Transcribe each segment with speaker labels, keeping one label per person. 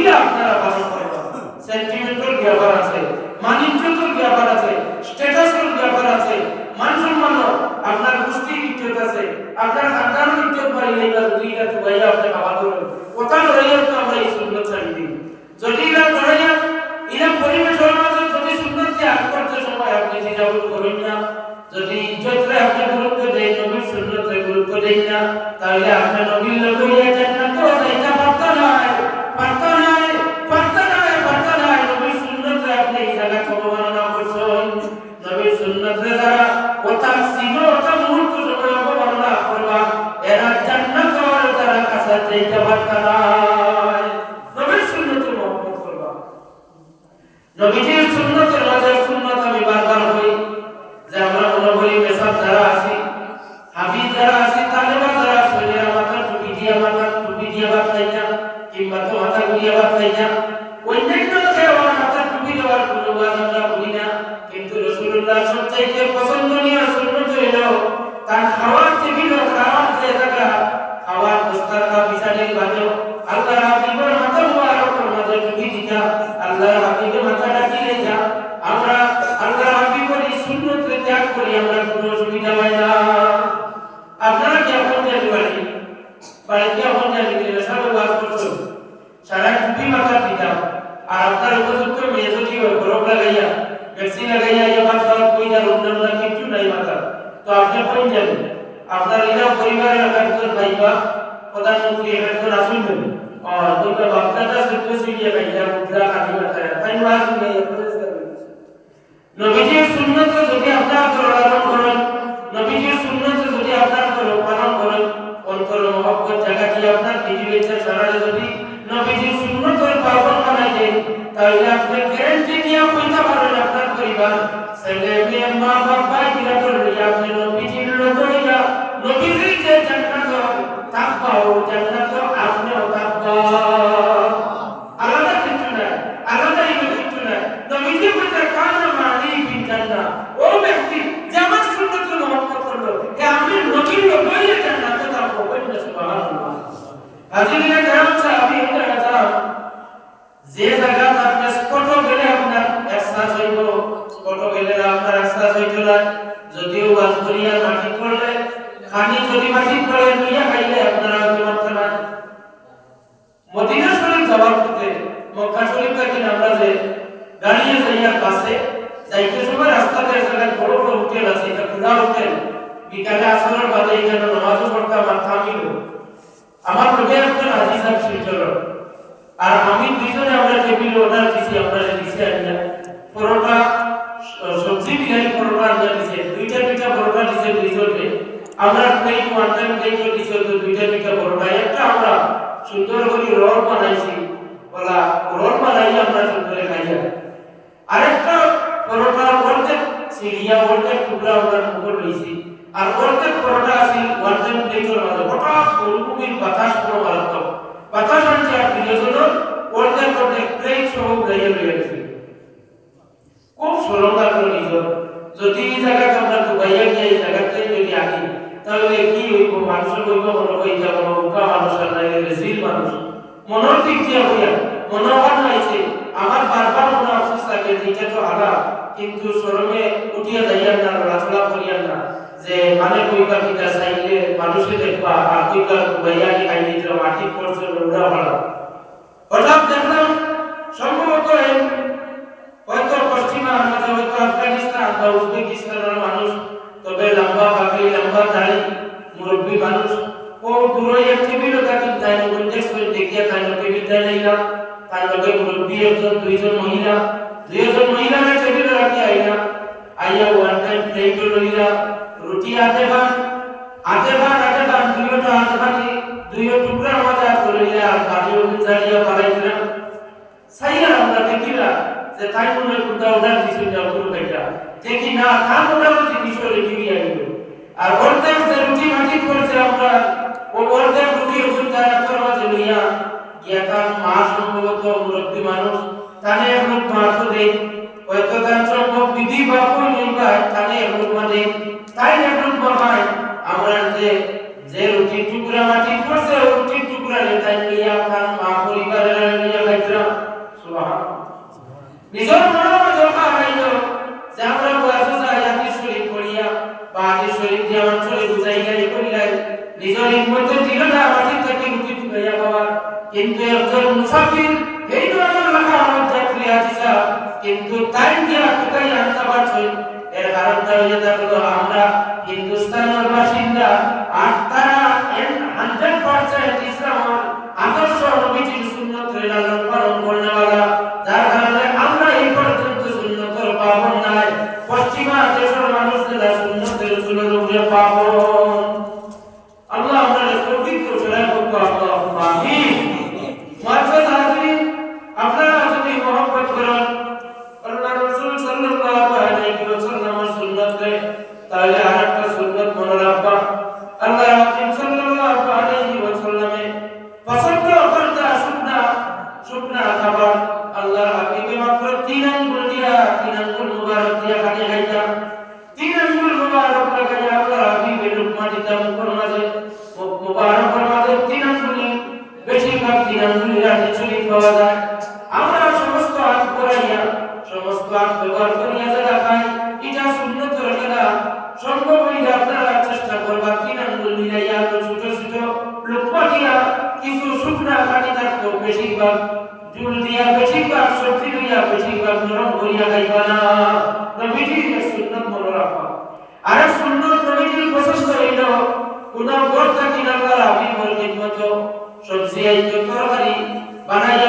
Speaker 1: ওইগুলা আপনারা পালন করবেন সেন্টিমেন্টাল ব্যাপার আছে মানিজ্যতার ব্যাপার আছে স্ট্যাটাসের ব্যাপার আছে মান সম্মানও আপনার গোষ্ঠীর ইজ্জত আছে, আপনার খানদানের ইজ্জত বাড়িলে বা যদি এটা তো ভাইয়া আপনি খাওয়া করবেন কথা লড়াইয়াও তো আমরা এই সুন্দর ছাড়ি দিই। যদি এরা লড়াইয়া এরা পরিবেশের মাঝে যদি সুন্দর ত্যাগ করতে সময় আপনি যেটা করবেন না, যদি ইজ্জতরে আপনি গুরুত্ব দেন, নবীর সুন্নতরে গুরুত্ব দেন না, তাহলে আপনি নবীর লোক হইয়া জান্নাত নবীর সুন্নতে যারা কথা ছিল ওটা মূর্খ অবমাননা করবা, এরা জান্নাত তারা কাছে যাইতে পারত না। নবীজির সুন্নত যদি আপনার পালন যদি আপনার পালন করেন অন্তর পালন বানাই যায় তাহলে আপনার গ্যারান্টি নিয়ে পারেন আপনার পরিবার মেয়ে মা বাপ ভাই বিরাটর লইয়া আপনি নবীজির লোক হইয়া নবীজির যে জান্নাত তাকবা ও জান্নাত আপনিও তাকবা আলাদা কিছু না আলাদা এই কিছু না নবীজি বলতে কানা মানি বিজান্না ও ব্যক্তি যে আমার সুন্নতের মহব্বত করল এ আমি নবীর লোক হইয়া জান্নাত তাকবা বলতে সুবহানাল্লাহ হতে কথা যে জায়গা আপনি স্পট গেলে আপনার এক্সারসাইজ হইব স্পট গেলে আপনার এক্সারসাইজ হইত মাটি যদি মাটি করে নিয়ে খাইলে আপনারা হতে পারতেন আছে, এটা খোলা হোটেল। বিকালে আসরের বাদে এখানে নামাজও পড়তাম আর থামিল আমার লোকে একজন হাজি সাহেব শিলচর আর আমি দুইজনে আমরা টেবিল অর্ডার দিছি আমরা দিছি আনিয়া পরোটা, সবজি, বিরিয়ানি, পরোটা আনিয়া দিছে। দুইটা দুইটা পরোটা দিছে দুইজনে আমরা প্লেট ওয়ান টাইম প্লেট দিছে তো দুইটা দুইটা পরোটা। একটা আমরা সুন্দর করে রোল বানাইছি। বলা রোল বানাই আমরা সুন্দর খাইয়া আরেকটা পরোটা অর্ধেক সিরিয়া অর্ধেক টুকরা আমরা মুখে লইছি আর অর্ধেক পরোটা আছে ওয়ান টাইম মাঝে হঠাৎ মরুভূমির বাতাস পুরো মারাত্মক। বাতাস আনছে আর প্রিয়জন অর্ধেক অর্ধেক প্লেট সহ গাইয়া গেছে। খুব সরল লাগল নিজের। যদি এই জায়গাতে আমরা দুবাইয়া গিয়ে এই জায়গাতে যদি আনি তাহলে কি হইব? মানুষ হইব মনে করি যাব উকা মানুষ আর নাই রেজিল মানুষ। মনের দিক দিয়ে হইয়া মনোভাব নাইছে। আমার বারবার মনে আফসোস লাগে যে এটা তো হারা কিন্তু শরমে উঠিয়া যাইয়ার না রাচলা করিয়ার না। যে মানে কইবা কিটা চাইলে মানুষে দেখবা, আর কইবা দুবাইয়া কি খাই নিতে মাটি পড়ছে উড়া ভাড়া হঠাৎ দেখলাম সম্ভবত হয়তো পশ্চিমা আমাদের হয়তো আফগানিস্তান বা উজবেকিস্তানের মানুষ, তবে লম্বা পাগড়ি লম্বা দাড়ি, মুরব্বী মানুষ। ও দূরে এক টেবিল থাকি, তাই কন্টেক্স করে দেখিয়া তাই টেবিল তাই না। তার লগে মুরব্বী একজন, দুইজন মহিলা। দুইজন মহিলা টেবিল রাখি আইনা আইয়া ওয়ান টাইম প্লেট লইয়া রুটি আধে ভাত আধে ভাত আধে ভাত দুইটা আধে ভাতি দুইও টুকরা লইয়া আর বাড়ি ওখানে দাঁড়িয়ে পালাইছিলাম সাইয়া আমরা দেখিলা যে তাই মনে কুদা ওটার কিছু না কোনো বেটা দেখি না তার মোটামুটি বিষয় রেডি আইল আর অর্ধেক যে রুটি মাটি করছে আমরা, ও অর্ধেক রুটি ওষুধ তারা করবাতে লইয়া গিয়া তার মা সম্ভবত মুরব্বী মানুষ, তানে এখন মাথো দেয়। হয়তো তার সম্ভব বিধি বা কই নেই কিন্তু তাই দিয়ে কোথায় আনতে পারছি এর কারণটা হয়ে থাকল আমরা হিন্দুস্তানের বাসিন্দা। বেশি বার জুল দিয়া বেশি বার সবজি দিয়া বেশি বার নরম হইয়া যাইবা না। নবীজির সুন্নাত মনে রাখো আর সুন্নাত নবীজির পছন্দ হইল কোন ঘর থাকি না তারা আপনি বলবেন মতো সবজি আইতো, তরকারি বানাইয়া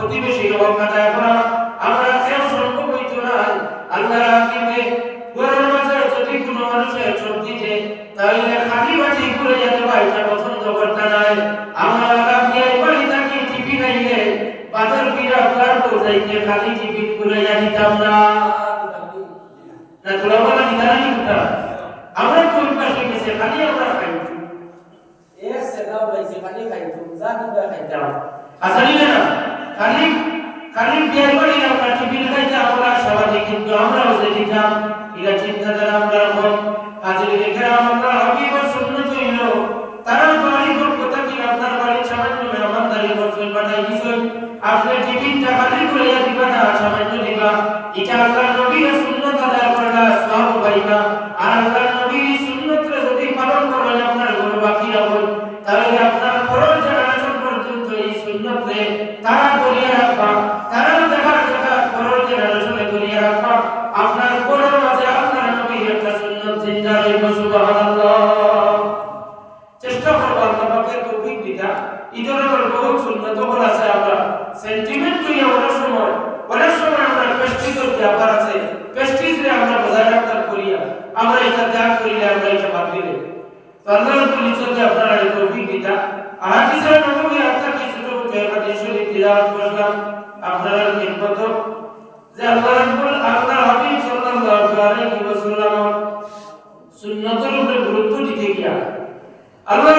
Speaker 1: প্রতিবেশী অবজ্ঞাটা এখন আর চিন্তাধারা আমরা হই হাজির দেখে আমরা আমাদের তৌফিক দিতা। বহুত সুন্নতগুলো আছে আমরা। সেন্টিমেন্ট কইয়া অনেক সময়। অনেক সময় আমরা পেস্টিজের ব্যাপার আছে। পেস্টিজে আমরা বজায় রাখতে করিয়া আমরা এটা ত্যাগ করিলে আমরা এটা বাদ দিলে। আল্লাহর পরিচয়তে আপনারা এই তৌফিক দিতা। আহাদিসের নবমে আপনার কিছু তো ব্যাপারে শরীর তিলাওয়াত করলাম আপনারা নির্বত যে আল্লাহ রাব্বুল আল্লাহ হাবিব সাল্লাল্লাহু আলাইহি ওয়াসাল্লাম সুন্নতের উপরে গুরুত্ব দিতে গিয়া আল্লাহ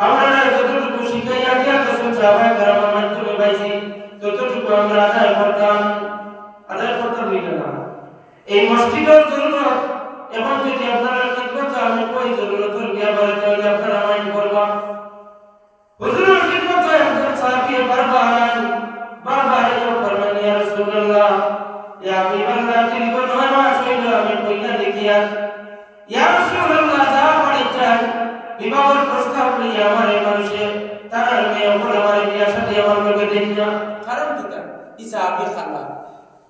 Speaker 1: আমরা যতটুকু শিখাইয়া দিয়া গেছেন সাহাবায়ে কেরামের মাধ্যমে পাইছি, ততটুকু আমরা আদায় করতাম। আদায় করতাম না। এই মসজিদের জরুরত এখন যদি আপনারা খিদমত আমি কই জরুরতের বলে তাহলে আপনারা আমার এই মানুষে তার মেয়ে ওপর আমার বিয়া সাথে আমার লোকে দিন না
Speaker 2: কারণ কি তার? ইসা আবি খালা।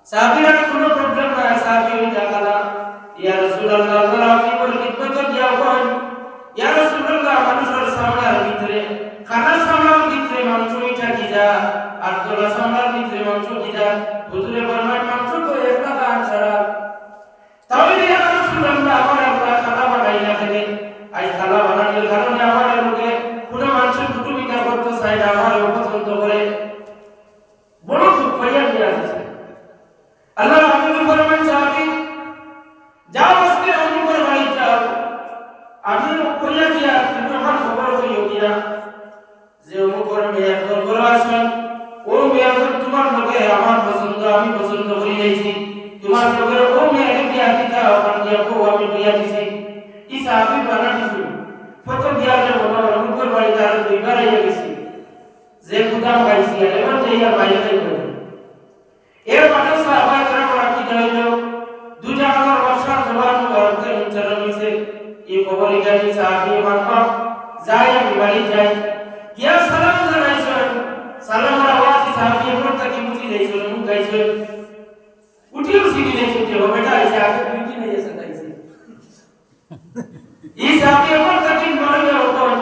Speaker 1: সাহাবীরা কোনো প্রবলেম নাই সাহাবী হই দেখালা ইয়া রাসূলুল্লাহ আল্লাহ আপনি বলে খিদমত দিয়া হন ইয়া রাসূলুল্লাহ মানুষের সামলার ভিতরে খানা সামলার ভিতরে মাংস ইটা কি যা? আর তোলা সামলার ভিতরে মাংস কি যা? হুজুরে ফরমান মাংস তো দান ছাড়া। তাহলে ইয়া রাসূলুল্লাহ আমার কইয়া দিয়া তুমি আমার যে অমুকর মেয়ে একজন বড় ও মেয়েজন তোমার লগে আমার পছন্দ, আমি পছন্দ করি যাইছি তোমার ও মেয়ে দিয়া দিতা, ওখান আমি দিয়া দিছি। ই সাহাবি বানা দিছি। দিয়া যে বড় অমুকর বাড়ি যে কুদাম খাইছি এবার দিয়া বাইরে যাইব। এর মাঠে সাহাবা করা কি হইল এই খবর গাড়ি সাহাবী মানবা যাই আমি বাড়ি যাই গিয়া সালাম জানাইছেন সালামের আওয়াজ সাহাবী এমন তাকে বুঝি যাইছিল মুখ গাইছেন উঠিও সিগি যাইছেন যে বেটা আইছে আগে
Speaker 2: বিউটি নেই এসে তাইছে
Speaker 1: এই সাহাবী এমন তাকে মারি যাও কোন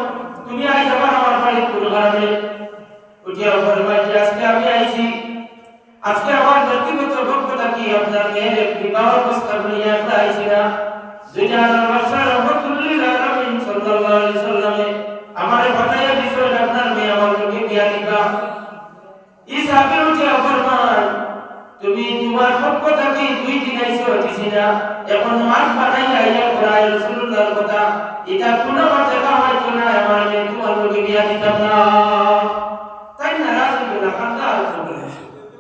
Speaker 1: তুমি আই যাবার আমার বাড়ি পুরো কারণে উঠিয়া ফরমাই যে আজকে আমি আইছি আজকে আমার ব্যক্তিগত বক্তব্য কি আপনার মেয়ের বিবাহ প্রস্তাব নিয়ে একটা আইছি না দুনিয়া নবশা রহমতুল্লিল আলামিন সাল্লাল্লাহু আমার আমার এখন কথা। এটা কোনো মতে আমার মেয়ে তোমার বিয়া দিতাম না। তাই না রাসূলুল্লাহ খান্দা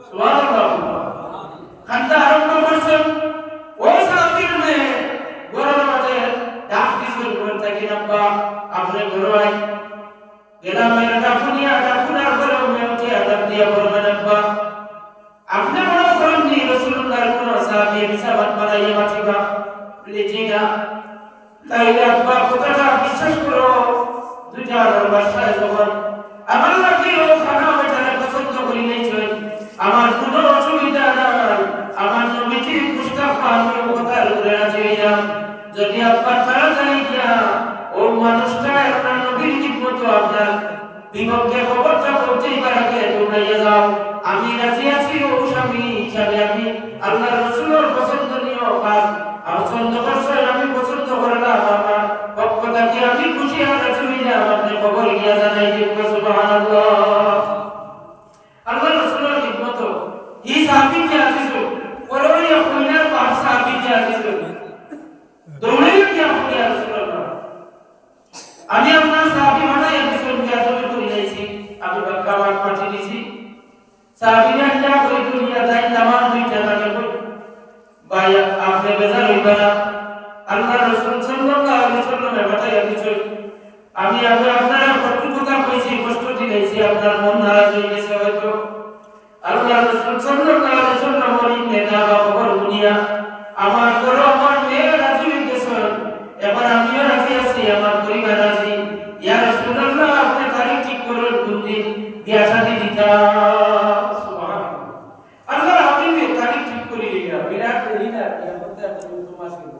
Speaker 1: সুবহানাল্লাহ। খান্দা আরম্ভ করছেন ওই সাহাবীর মেয়ে গরম মাঝে ডাক দিছিল বলতে কি আব্বা আপনি ঘরে গেলাম মেয়ের ডাকুনিয়া ডাকুনার ঘরে উঠে আদাব দিয়া বলবেন আব্বা আপনি মনে করেন নি রসুল্লাহর কোন সাহাবী মিসাবাত বানাইয়া মাতিবা বলে জি না। তাইলে আব্বা কথাটা বিশ্বাস করো, দুইটা আলোর বাসায় যখন আমার লাগে ও খানা বেটারে পছন্দ করি নিয়েছেন আমার কোনো অসুবিধা নাই। আমার নবীজির পুস্তক আমি কথার উপরে রাজি যদি আব্বা তাড়াতাড়ি গিয়া ও মানুষটা আপনার নবীর ঠিকমতো আপনার বিপক্ষে খবরটা করতেই পারাকে দৌড়াইয়া যাও। আমি রাজি আছি, ও স্বামী হিসাবে আমি আল্লাহ রসুলের পছন্দনীয় কাজ। পছন্দ করছেন আমি পছন্দ করলাম আমার পক্ষ থেকে আমি খুশি আর রাজি হইলাম আপনি খবর গিয়া জানাই যে সুবহানাল্লাহ আল্লাহ রসুলের খিদমত হি সাহাবী কে আসিস ওলই কইনার পাঁচ সাহাবী কে আসিস দৌড়ে কি আপনি রাসূলুল্লাহ আমি আপনার সাহাবী মাথায় একজন বিয়াদবি করে যাইছি আমি বাক্কা মাঠ পাঠি দিছি সাহাবীরা যা করে দুনিয়া তাই তামাম দুইটা থাকে কই ভাই আপনি বেজার হইবা না আল্লাহ রাসূল সাল্লাল্লাহু আলাইহি ওয়াসাল্লামের মাথায় একজন আমি আমি আপনার কত কথা কইছি কষ্ট দিয়েছি আপনার মন নারাজ হয়ে গেছে হয়তো আল্লাহ রাসূল সাল্লাল্লাহু আলাইহি ওয়াসাল্লাম বলেন নেতা বা খবর আমার করো আমার মেয়ে রাজি হয়ে গেছে এবার আমিও রাজি আছি আমার পরিবার রাজি ইয়া রাসূলুল্লাহ আপনি তারিখ ঠিক করুন বুদ্ধি বিয়া শাদী দিতা সুবহানাল্লাহ আল্লাহ হাবিবে তারিখ ঠিক করে দিলেন
Speaker 2: বিরাট দেরি না বিয়া করতে এখন দুটো মাস গেল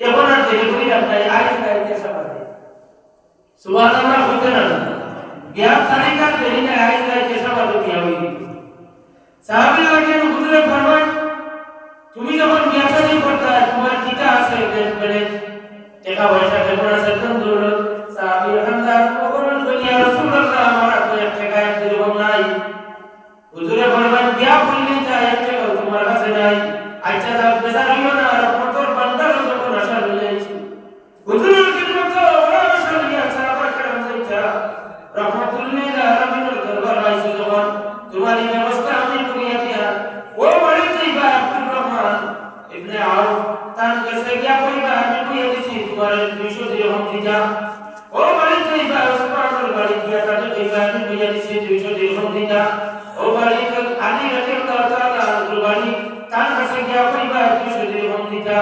Speaker 1: এখন আর দেরি করি না তাই আজ
Speaker 2: গাইতে সাবাদে
Speaker 1: সুবহানাল্লাহ হইতে না বিয়ার তারিখ আর দেরি না আজ গায়ে কেসা বাদে বিয়া হই সাহাবী লাগে হুজুরে ফরমান তুমি যখন বিয়া শাদী করতা তোমার কিটা আছে বেশ বেশ টাকা পয়সা কেমন আছে কোন দিতা ও বাড়ি আলী রাতের তারা বাড়ি তার কাছে গিয়া কইবা দুশো দিরহাম দিতা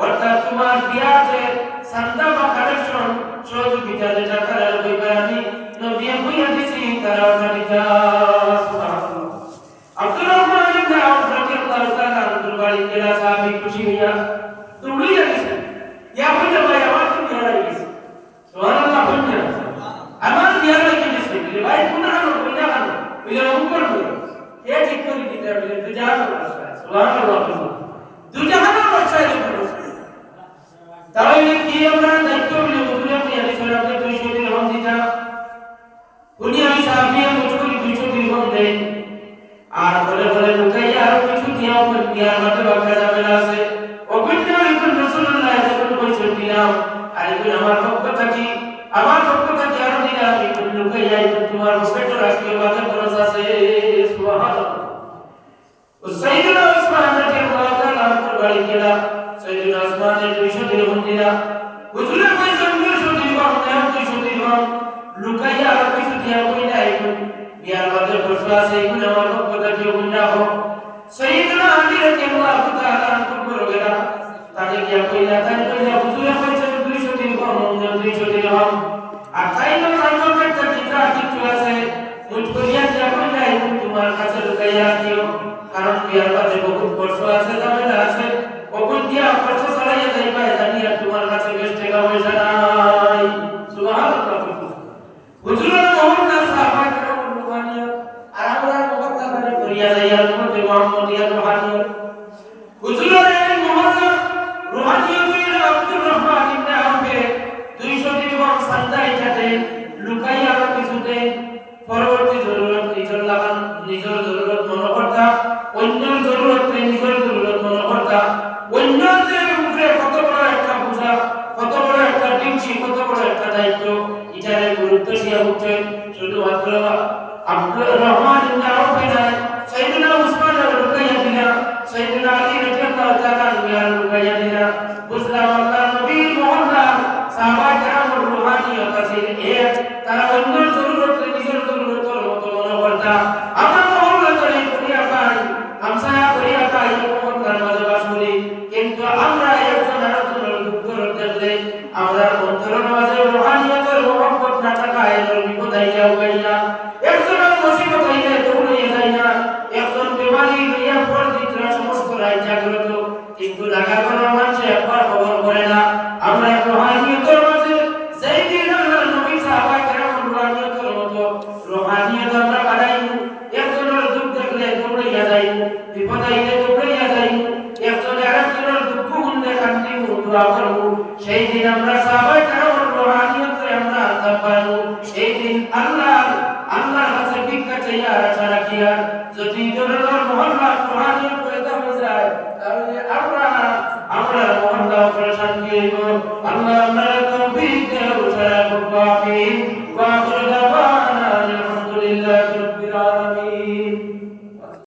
Speaker 1: অর্থাৎ তোমার বিয়াতে সান্দা বা কালেকশন সহযোগিতা যেটা করার কইবা আমি, নবী কইয়া দিছি তারা ওটা দিতা আব্দুর রহমান ইবনে আউফ রাদিয়াল্লাহু তাআলা বাড়ি গেলা সাহাবী খুশি হইয়া তুমি Yet it could be the desire of করিয়া যাইয়ার মধ্যে মোহাম্মদিয়ার বুঝলাম আল্লাহ